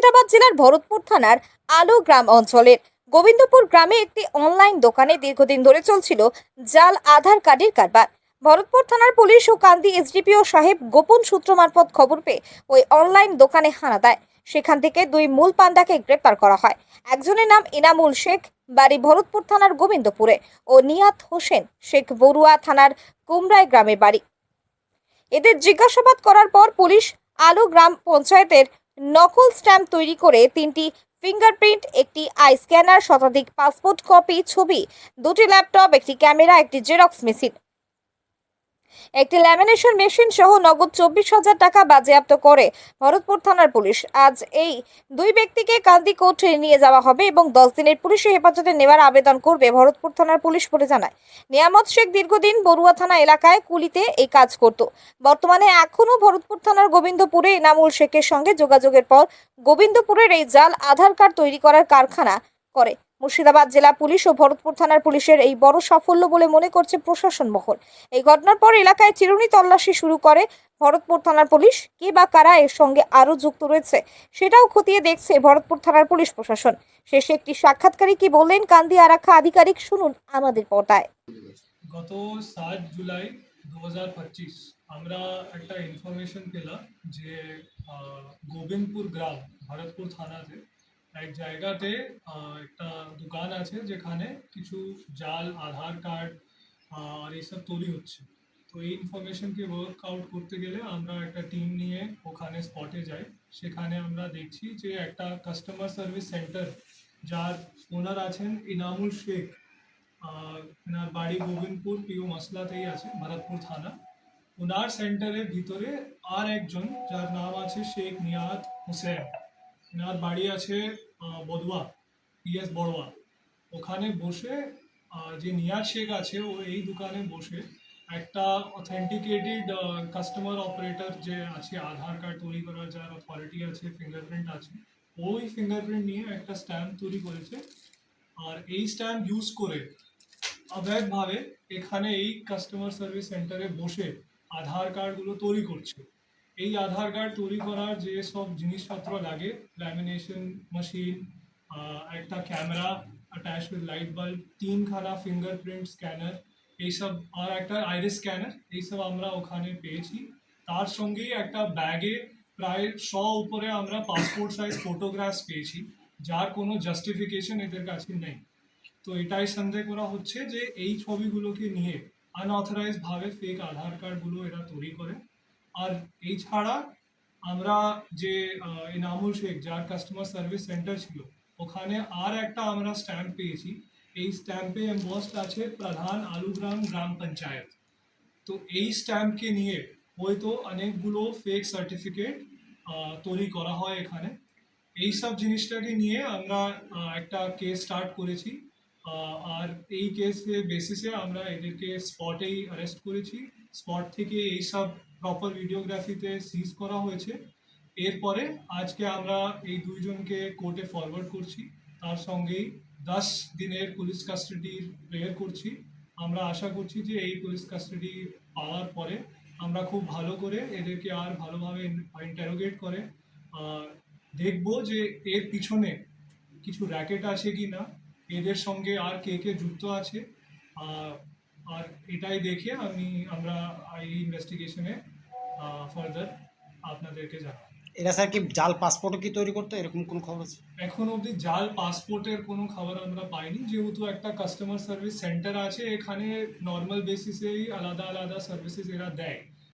মুর্শিদাবাদ জেলার ভরতপুর থানার আলো গ্রাম অঞ্চলের গোবিন্দপুর গ্রামে একটি অনলাইন দোকানে দীর্ঘদিন ধরে চলছিল জাল আধার কার্ডের কারবার। ভরতপুর থানার পুলিশ ও কান্দি এসডিপিও সাহেব গোপন সূত্র মারফত খবর পেয়ে ওই অনলাইন দোকানে হানা দেয়। সেখান থেকে দুই মূল পান্ডাকে গ্রেপ্তার করা হয়। একজনের নাম ইনামুল শেখ, বাড়ি ভরতপুর থানার গোবিন্দপুরে ও নিয়াত হোসেন শেখ বড়ুয়া থানার কুমরাই গ্রামের বাড়ি। এদের জিজ্ঞাসাবাদ করার পর পুলিশ আলো গ্রাম পঞ্চায়েতের নকল স্ট্যাম্প তৈরি করে তিনটি ফিঙ্গারপ্রিন্ট, একটি আই স্ক্যানার, শতাধিক পাসপোর্ট কপি, ছবি, দুটি ল্যাপটপ, একটি ক্যামেরা, একটি জেরক্স মেশিন। একটি ল্যামিনেশন মেশিন সহ নগদ চব্বিশ হাজার টাকা বাজেয়াপ্ত করে ভরতপুর থানার পুলিশ। আজ এই দুই ব্যক্তিকে কান্দি কোর্টে নিয়ে যাওয়া হবে এবং দশ দিনের পুলিশে হেফাজতে নেওয়ার আবেদন করবে ভরতপুর থানার পুলিশ বলে জানায়। নিয়ামত শেখ দীর্ঘদিন বড়ুয়া থানা এলাকায় কুলিতে এই কাজ করত। বর্তমানে এখনও ভরতপুর থানার গোবিন্দপুরে ইনামুল শেখের সঙ্গে যোগাযোগের পর গোবিন্দপুরের এই জাল আধার কার্ড তৈরি করার কারখানা করে। মুর্শিদাবাদ জেলা পুলিশ ও ভরতপুর থানার পুলিশের এই বড় সাফল্য বলে মনে করছে প্রশাসন মহল। এই ঘটনার পর এলাকায় চিরুনি তল্লাশি শুরু করে ভরতপুর থানার পুলিশ। কে বা কারা এর সঙ্গে আরও যুক্ত রয়েছে, সেটাও খতিয়ে দেখছে ভরতপুর থানার পুলিশ প্রশাসন। শেষে একটি সাক্ষাৎকারী কি বললেন কান্দি আরাখা আধিকারিক, শুনুন আমাদের পর্দায়। গত সাত জুলাই দু আমরা একটা ইনফরমেশন পেলাম যে গোবিন্দপুর গ্রাম, ভরতপুর থানাতে এক জায়গাতে আহ, একটা দোকান আছে যেখানে কিছু জাল আধার কার্ড আর এইসব তৈরি হচ্ছে। তো এই ইনফরমেশনকে ওয়ার্ক আউট করতে গেলে আমরা একটা টিম নিয়ে ওখানে স্পটে যাই। সেখানে আমরা দেখছি যে একটা কাস্টমার সার্ভিস সেন্টার যার ওনার আছেন ইনামুল শেখ। আর ওনার বাড়ি গোবিন্দপুর পিও মশলাতেই আছে ভরতপুর থানা। ওনার সেন্টারের ভিতরে আর একজন যার নাম আছে শেখ নিয়াত হুসেন। ওনার বাড়ি আছে বদুয়া পিএস বড়ুয়া। ওখানে বসে যে নিয়াজ শেখ আছে, ও এই দোকানে বসে একটা অথেন্টিকেটেড কাস্টমার অপারেটর যে আছে, আধার কার্ড তৈরি করার যার অথরিটি আছে ফিঙ্গারপ্রিন্ট আছে, ওই ফিঙ্গারপ্রিন্ট নিয়ে একটা স্ট্যাম্প তৈরি করেছে। আর এই স্ট্যাম্প ইউজ করে অবৈধভাবে এখানে এই কাস্টমার সার্ভিস সেন্টারে বসে আধার কার্ডগুলো তৈরি করছে। এই আধার কার্ড তৈরি করার যে সব জিনিসপত্র লাগে ল্যামিনেশন মেশিন একটা camera attach with light bulb তিনখানা ফিঙ্গারপ্রিন্ট স্ক্যানার এইসব আর একটা আইরিস স্ক্যানার এইসব আমরা ওখানে পেয়েছি। তার সঙ্গেই একটা ব্যাগে প্রায় শ উপরে আমরা পাসপোর্ট সাইজ ফটোগ্রাফস পেয়েছি, যার কোনো জাস্টিফিকেশন এদের কাছে নেই। তো এটাই সন্দেহ করা হচ্ছে যে এই ছবিগুলোকে নিয়ে আনঅথরাইজ ভাবে ফেক আধার কার্ডগুলো এরা তৈরি করে। আর এই ছাড়া আমরা যে ইনামুল শেখ, যার কাস্টমার সার্ভিস সেন্টার ছিল, ওখানে আর একটা আমরা স্ট্যাম্প পেয়েছি। এই স্ট্যাম্পে এম্বসড আছে প্রধান আলুগ্রাম গ্রাম পঞ্চায়েত। তো এই স্ট্যাম্পকে নিয়ে হয়তো অনেকগুলো ফেক সার্টিফিকেট তৈরি করা হয় এখানে। এই সব জিনিসটাকে নিয়ে আমরা একটা কেস স্টার্ট করেছি। আর এই কেসের বেসিসে আমরা এদেরকে স্পটেই অ্যারেস্ট করেছি। স্পট থেকে এই সব প্রপার ভিডিওগ্রাফিতে সিজ করা হয়েছে। এরপরে আজকে আমরা এই দুইজনকে কোর্টে ফরওয়ার্ড করছি। তার সঙ্গেই দশ দিনের পুলিশ কাস্টাডির প্রেয়ার করছি। আমরা আশা করছি যে এই পুলিশ কাস্টাডি পাওয়ার পরে আমরা খুব ভালো করে এদেরকে আর ভালোভাবে ইন্টারোগেট করে। আহ, দেখব যে এর পিছনে কিছু র্যাকেট আছে কি না এদের সঙ্গে আর কে কে যুক্ত আছে। আর এটাই দেখে আমি আমরা এই ইনভেস্টিগেশনে ফার্দার আপনাদেরকে জানাব। এরা স্যার কি জাল পাসপোর্ট কি তৈরি করতে? এরকম কোনো খবর আছে? এখন অবধি জাল পাসপোর্টের কোনো খবর আমরা পাইনি। যেহেতু একটা কাস্টমার সার্ভিস সেন্টার আছে এখানে নর্মাল বেসিসেই আলাদা আলাদা সার্ভিসেস এরা দেয়।